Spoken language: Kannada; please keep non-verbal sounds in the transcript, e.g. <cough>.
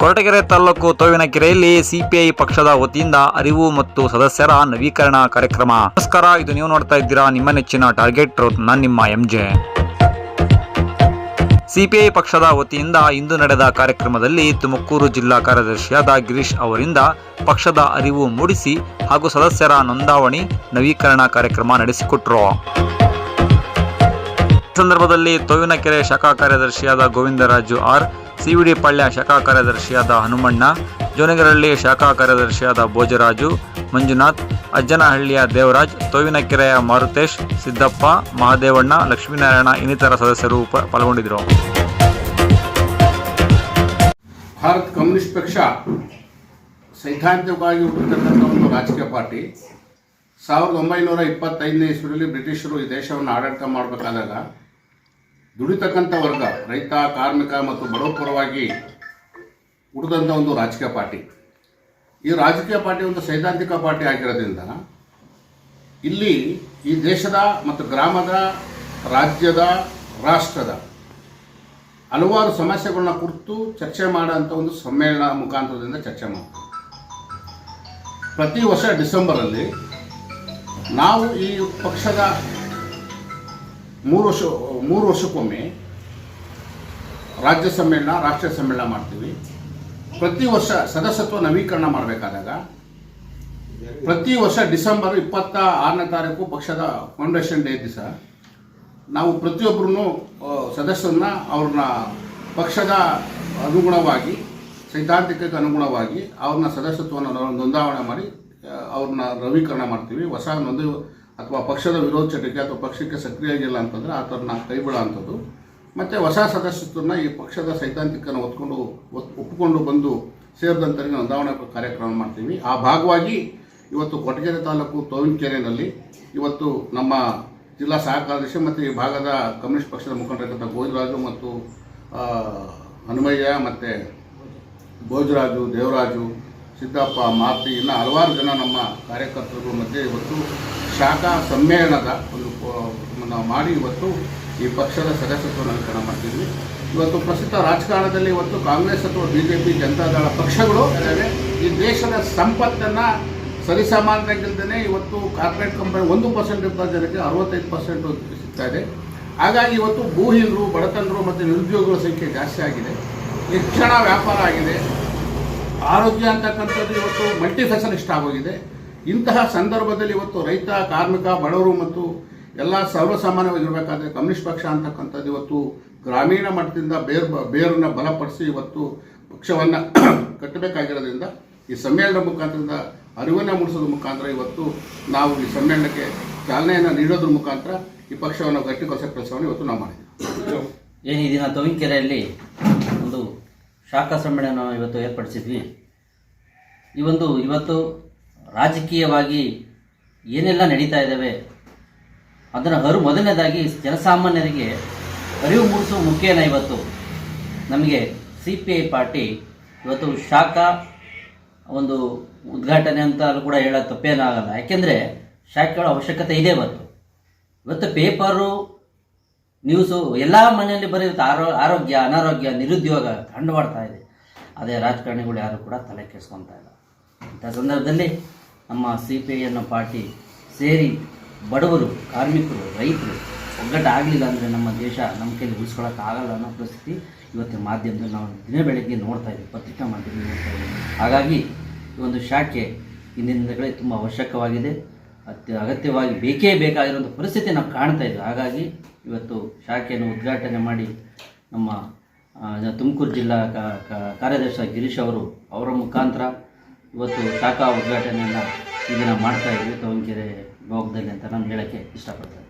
ಕೊರಟಗೆರೆ ತಾಲೂಕು ತೋವಿನಕೆರೆಯಲ್ಲಿ ಸಿಪಿಐ ಪಕ್ಷದ ವತಿಯಿಂದ ಅರಿವು ಮತ್ತು ಸದಸ್ಯರ ನವೀಕರಣ ಕಾರ್ಯಕ್ರಮ. ನಮಸ್ಕಾರ, ಇದು ನೀವು ನೋಡ್ತಾ ಇದ್ದೀರಾ ನಿಮ್ಮ ನೆಚ್ಚಿನ ಟಾರ್ಗೆಟ್ ನಾನು ನಿಮ್ಮ ಎಂಜೆ. ಸಿಪಿಐ ಪಕ್ಷದ ವತಿಯಿಂದ ಇಂದು ನಡೆದ ಕಾರ್ಯಕ್ರಮದಲ್ಲಿ ತುಮಕೂರು ಜಿಲ್ಲಾ ಕಾರ್ಯದರ್ಶಿಯಾದ ಗಿರೀಶ್ ಅವರಿಂದ ಪಕ್ಷದ ಅರಿವು ಮೂಡಿಸಿ ಹಾಗೂ ಸದಸ್ಯರ ನೋಂದಾವಣಿ ನವೀಕರಣ ಕಾರ್ಯಕ್ರಮ ನಡೆಸಿಕೊಟ್ರು. ಸಂದರ್ಭದಲ್ಲಿ ತೋವಿನಕೆರೆ ಶಾಖಾ ಕಾರ್ಯದರ್ಶಿಯಾದ ಗೋವಿಂದರಾಜು ಆರ್ ಸಿವಿಡಿ ಪಾಳ್ಯ ಶಾಖಾ ಕಾರ್ಯದರ್ಶಿಯಾದ ಹನುಮಣ್ಣ, ಜೋನಗರಹಳ್ಳಿ ಶಾಖಾ ಕಾರ್ಯದರ್ಶಿಯಾದ ಭೋಜರಾಜು, ಮಂಜುನಾಥ್, ಅಜ್ಜನಹಳ್ಳಿಯ ದೇವರಾಜ್, ತೋವಿನಕೆರೆಯ ಮಾರುತೇಶ್, ಸಿದ್ದಪ್ಪ, ಮಹಾದೇವಣ್ಣ, ಲಕ್ಷ್ಮೀನಾರಾಯಣ ಇನ್ನಿತರ ಸದಸ್ಯರು ಪಾಲ್ಗೊಂಡಿದ್ದರು. ಭಾರತ ಕಮ್ಯುನಿಸ್ಟ್ ಪಕ್ಷ ಸೈದ್ಧಾಂತಿಕವಾಗಿ ಹುಟ್ಟಿರ್ತಕ್ಕಂಥ ಒಂದು ರಾಜಕೀಯ ಪಾರ್ಟಿ. ಸಾವಿರದ ಒಂಬೈನೂರ ಇಪ್ಪತ್ತೈದನೇ ಇಸ್ವಿಯಲ್ಲಿ ಬ್ರಿಟಿಷರು ಈ ದೇಶವನ್ನು ಆಡಳಿತ ಮಾಡಬೇಕಾದಾಗ ದುಡಿತಕ್ಕಂಥ ವರ್ಗ, ರೈತ, ಕಾರ್ಮಿಕ ಮತ್ತು ಬಡವ ಪರವಾಗಿ ಹುಟ್ಟಿದಂಥ ಒಂದು ರಾಜಕೀಯ ಪಾರ್ಟಿ. ಈ ರಾಜಕೀಯ ಪಾರ್ಟಿ ಒಂದು ಸೈದ್ಧಾಂತಿಕ ಪಾರ್ಟಿ ಆಗಿರೋದ್ರಿಂದ ಇಲ್ಲಿ ಈ ದೇಶದ ಮತ್ತು ಗ್ರಾಮದ, ರಾಜ್ಯದ, ರಾಷ್ಟ್ರದ ಹಲವಾರು ಸಮಸ್ಯೆಗಳನ್ನ ಕುರಿತು ಚರ್ಚೆ ಮಾಡೋಂಥ ಒಂದು ಸಮ್ಮೇಳನ ಮುಖಾಂತರದಿಂದ ಚರ್ಚೆ ಮಾಡ್ತೀವಿ. ಪ್ರತಿ ವರ್ಷ ಡಿಸೆಂಬರಲ್ಲಿ ನಾವು ಈ ಪಕ್ಷದ ಮೂರು ವರ್ಷ, ಮೂರು ವರ್ಷಕ್ಕೊಮ್ಮೆ ರಾಜ್ಯ ಸಮ್ಮೇಳನ, ರಾಷ್ಟ್ರೀಯ ಸಮ್ಮೇಳನ ಮಾಡ್ತೀವಿ. ಪ್ರತಿ ವರ್ಷ ಸದಸ್ಯತ್ವ ನವೀಕರಣ ಮಾಡಬೇಕಾದಾಗ, ಪ್ರತಿ ವರ್ಷ ಡಿಸೆಂಬರ್ ಇಪ್ಪತ್ತ ಆರನೇ ತಾರೀಕು ಪಕ್ಷದ ಫೌಂಡೇಶನ್ ಡೇ ದಿವಸ, ನಾವು ಪ್ರತಿಯೊಬ್ಬರೂ ಸದಸ್ಯರನ್ನ, ಅವ್ರನ್ನ ಪಕ್ಷದ ಅನುಗುಣವಾಗಿ ಸೈದ್ಧಾಂತಿಕಕ್ಕೆ ಅನುಗುಣವಾಗಿ ಅವ್ರನ್ನ ಸದಸ್ಯತ್ವವನ್ನು ನೋಂದಾವಣೆ ಮಾಡಿ ಅವ್ರನ್ನ ನವೀಕರಣ ಮಾಡ್ತೀವಿ. ಹೊಸ ನೊಂದು ಅಥವಾ ಪಕ್ಷದ ವಿರೋಧ ಚಟಕ್ಕೆ ಅಥವಾ ಪಕ್ಷಕ್ಕೆ ಸಕ್ರಿಯಾಗಿಲ್ಲ ಅಂತಂದರೆ ಆ ಥರನ ಕೈ ಅಂಥದ್ದು. ಮತ್ತು ಹೊಸ ಸದಸ್ಯತ್ವನ ಈ ಪಕ್ಷದ ಸೈದ್ಧಾಂತಿಕನ ಒತ್ಕೊಂಡು ಒತ್- ಒಪ್ಪಿಕೊಂಡು ಬಂದು ಸೇರಿದಂತರಿಗೆ ನೋಂದಾವಣೆ ಕಾರ್ಯಕ್ರಮ ಮಾಡ್ತೀವಿ. ಆ ಭಾಗವಾಗಿ ಇವತ್ತು ಕೊಟಗೆರೆ ತಾಲೂಕು ತೋವಿನಕೆರೆಯಲ್ಲಿ ಇವತ್ತು ನಮ್ಮ ಜಿಲ್ಲಾ ಸಹ ಕಾರ್ಯದರ್ಶಿ ಮತ್ತು ಈ ಭಾಗದ ಕಮ್ಯುನಿಸ್ಟ್ ಪಕ್ಷದ ಮುಖಂಡರಾದಂಥ ಗೋಜರಾಜು ಮತ್ತು ಹನುಮಯ್ಯ ಮತ್ತು ಭೋಜರಾಜು, ದೇವರಾಜು ಸಿದ್ದಪ್ಪ ಮಾತಿ ಇನ್ನು ಹಲವಾರು ಜನ ನಮ್ಮ ಕಾರ್ಯಕರ್ತರುಗಳ ಮಧ್ಯೆ ಇವತ್ತು ಶಾಖಾ ಸಮ್ಮೇಳನದ ಒಂದು ನಾವು ಮಾಡಿ ಇವತ್ತು ಈ ಪಕ್ಷದ ಸದಸ್ಯತ್ವ ನವೀಕರಣ ಮಾಡ್ತಿದ್ವಿ. ಇವತ್ತು ಪ್ರಸ್ತುತ ರಾಜಕಾರಣದಲ್ಲಿ ಇವತ್ತು ಕಾಂಗ್ರೆಸ್ ಅಥವಾ ಬಿ ಜೆ ಪಿ ಜನತಾದಳ ಪಕ್ಷಗಳು ಈ ದೇಶದ ಸಂಪತ್ತನ್ನು ಸರಿಸಮಾನರಾಗಿಲ್ದೇ ಇವತ್ತು ಕಾರ್ಪೊರೇಟ್ ಕಂಪನಿ ಒಂದು ಪರ್ಸೆಂಟ್ ಇದ್ದ ಜನಕ್ಕೆ ಅರವತ್ತೈದು ಪರ್ಸೆಂಟ್ ಸಿಗ್ತಾ ಇದೆ. ಹಾಗಾಗಿ ಇವತ್ತು ಭೂಹೀನರು, ಬಡತನರು ಮತ್ತು ನಿರುದ್ಯೋಗಗಳ ಸಂಖ್ಯೆ ಜಾಸ್ತಿ ಆಗಿದೆ. ಹೆಚ್ಚಣ ವ್ಯಾಪಾರ ಆಗಿದೆ. ಆರೋಗ್ಯ ಅಂತಕ್ಕಂಥದ್ದು ಇವತ್ತು ಮಲ್ಟಿ ಇಷ್ಟ ಆಗೋಗಿದೆ. ಇಂತಹ ಸಂದರ್ಭದಲ್ಲಿ ಇವತ್ತು ರೈತ, ಕಾರ್ಮಿಕ, ಬಡವರು ಮತ್ತು ಎಲ್ಲ ಸರ್ವಸಾಮಾನ್ಯವಾಗಿರಬೇಕಾದ್ರೆ ಕಮ್ಯುನಿಸ್ಟ್ ಪಕ್ಷ ಅಂತಕ್ಕಂಥದ್ದು ಇವತ್ತು ಗ್ರಾಮೀಣ ಮಟ್ಟದಿಂದ ಬೇರ್ ಬೇರನ್ನ ಬಲಪಡಿಸಿ ಇವತ್ತು ಪಕ್ಷವನ್ನು <clears throat> ಕಟ್ಟಬೇಕಾಗಿರೋದ್ರಿಂದ ಈ ಸಮ್ಮೇಳನ ಮುಖಾಂತರದಿಂದ ಅರಿವನ್ನು ಮೂಡಿಸೋದ್ರ ಮುಖಾಂತರ ಇವತ್ತು ನಾವು ಈ ಸಮ್ಮೇಳನಕ್ಕೆ ಚಾಲನೆಯನ್ನು ನೀಡೋದ್ರ ಮುಖಾಂತರ ಈ ಪಕ್ಷವನ್ನು ಗಟ್ಟಿಗೊಳಿಸೋ ಕೆಲಸವನ್ನು ಇವತ್ತು ನಾವು ಮಾಡಿದ್ದೀವಿ ಏನು ಈ ದಿನ ಶಾಖಾ ಸಮ್ಮೇಳನ ಇವತ್ತು ಏರ್ಪಡಿಸಿದ್ವಿ. ಈ ಒಂದು ಇವತ್ತು ರಾಜಕೀಯವಾಗಿ ಏನೆಲ್ಲ ನಡೀತಾ ಇದ್ದಾವೆ ಅದನ್ನು ಹರು ಮೊದಲನೇದಾಗಿ ಜನಸಾಮಾನ್ಯರಿಗೆ ಅರಿವು ಮೂಡಿಸುವ ಮುಖ್ಯನ ಇವತ್ತು ನಮಗೆ ಸಿ ಪಿ ಐ ಪಾರ್ಟಿ ಇವತ್ತು ಶಾಖಾ ಒಂದು ಉದ್ಘಾಟನೆ ಅಂತ ಕೂಡ ಹೇಳೋ ತಪ್ಪೇನಾಗಲ್ಲ. ಯಾಕೆಂದರೆ ಶಾಖೆಗಳ ಅವಶ್ಯಕತೆ ಇದೆ ಇವತ್ತು. ಇವತ್ತು ಪೇಪರು ನ್ಯೂಸು ಎಲ್ಲ ಮನೆಯಲ್ಲಿ ಬರೆಯುತ್ತೆ. ಆರೋ, ಆರೋಗ್ಯ, ಅನಾರೋಗ್ಯ, ನಿರುದ್ಯೋಗ ಕಂಡುಬರ್ತಾ ಇದೆ. ಅದೇ ರಾಜಕಾರಣಿಗಳು ಯಾರು ಕೂಡ ತಲೆ ಕೆಡಿಸ್ಕೊತಾ ಇಲ್ಲ. ಇಂಥ ಸಂದರ್ಭದಲ್ಲಿ ನಮ್ಮ ಸಿ ಪಿ ಐ ಅನ್ನೋ ಪಾರ್ಟಿ ಸೇರಿ ಬಡವರು, ಕಾರ್ಮಿಕರು, ರೈತರು ಒಗ್ಗಟ್ಟು ಆಗಲಿಲ್ಲ ಅಂದರೆ ನಮ್ಮ ದೇಶ ನಮ್ಮ ಕೈಲಿ ಉಳಿಸ್ಕೊಳ್ಳೋಕ್ಕಾಗಲ್ಲ ಅನ್ನೋ ಪರಿಸ್ಥಿತಿ ಇವತ್ತಿನ ಮಾಧ್ಯಮದಲ್ಲಿ ನಾವು ದಿನ ಬೆಳಗ್ಗೆ ನೋಡ್ತಾ ಇದ್ದೀವಿ. ಪತ್ರಿಕಾ ಮಾಧ್ಯಮದಲ್ಲಿ ನೋಡ್ತಾ ಇದ್ದೀವಿ. ಹಾಗಾಗಿ ಈ ಒಂದು ಶಾಖೆ ಇಂದಿನ ದಿನಗಳಲ್ಲಿ ತುಂಬ ಅವಶ್ಯಕವಾಗಿದೆ. ಅತ್ಯ, ಅಗತ್ಯವಾಗಿ ಬೇಕೇ ಬೇಕಾಗಿರುವಂಥ ಪರಿಸ್ಥಿತಿ ನಾವು ಕಾಣ್ತಾ ಇದ್ದೀವಿ. ಹಾಗಾಗಿ ಇವತ್ತು ಶಾಖೆಯನ್ನು ಉದ್ಘಾಟನೆ ಮಾಡಿ ನಮ್ಮ ತುಮಕೂರು ಜಿಲ್ಲಾ ಕಾರ್ಯದರ್ಶಿ ಗಿರೀಶ್ ಅವರು ಅವರ ಮುಖಾಂತರ ಇವತ್ತು ಶಾಖಾ ಉದ್ಘಾಟನೆಯನ್ನು ಈ ಮಾಡ್ತಾ ಇದ್ವಿ. ತವಂಕೆರೆ ಭಾಗದಲ್ಲಿ ಅಂತ ನಾನು ಹೇಳೋಕ್ಕೆ ಇಷ್ಟಪಡ್ತೇನೆ.